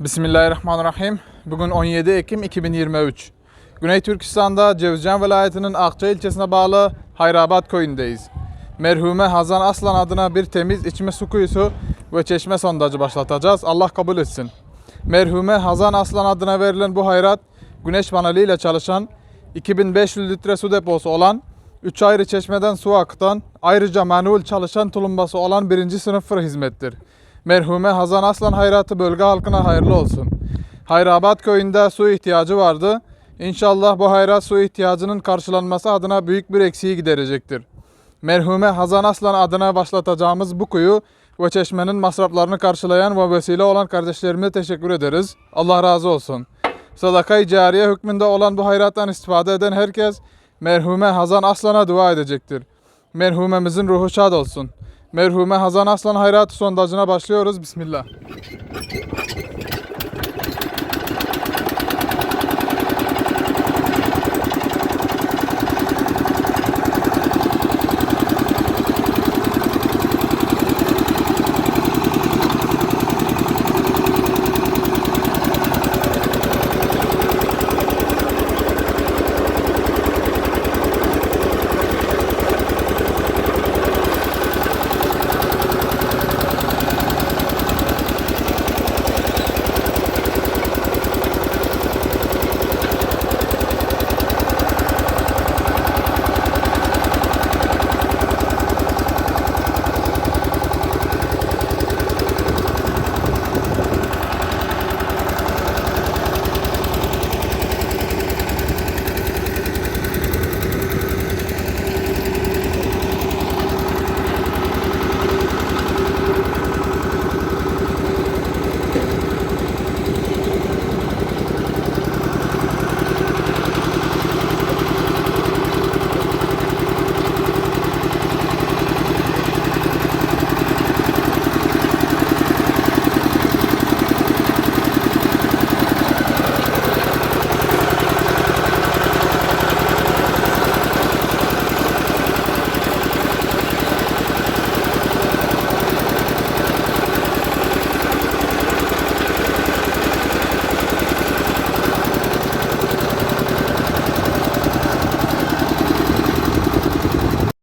Bismillahirrahmanirrahim. Bugün 17 Ekim 2023. Güney Türkistan'da Cevizcan vilayetinin Akça ilçesine bağlı Hayrabat köyündeyiz. Merhume Hazan Aslan adına bir temiz içme su kuyusu ve çeşme sondajı başlatacağız. Allah kabul etsin. Merhume Hazan Aslan adına verilen bu hayrat, güneş paneliyle çalışan, 2500 litre su deposu olan, 3 ayrı çeşmeden su akıtan, ayrıca manuel çalışan tulumbası olan birinci sınıf fır hizmettir. Merhume Hazan Aslan hayratı bölge halkına hayırlı olsun. Hayrabat köyünde su ihtiyacı vardı. İnşallah bu hayrat su ihtiyacının karşılanması adına büyük bir eksiği giderecektir. Merhume Hazan Aslan adına başlatacağımız bu kuyu ve çeşmenin masraflarını karşılayan ve vesile olan kardeşlerime teşekkür ederiz. Allah razı olsun. Sadaka-i cariye hükmünde olan bu hayrattan istifade eden herkes merhume Hazan Aslan'a dua edecektir. Merhumemizin ruhu şad olsun. Merhume Hazan Aslan hayratı sondajına başlıyoruz. Bismillah.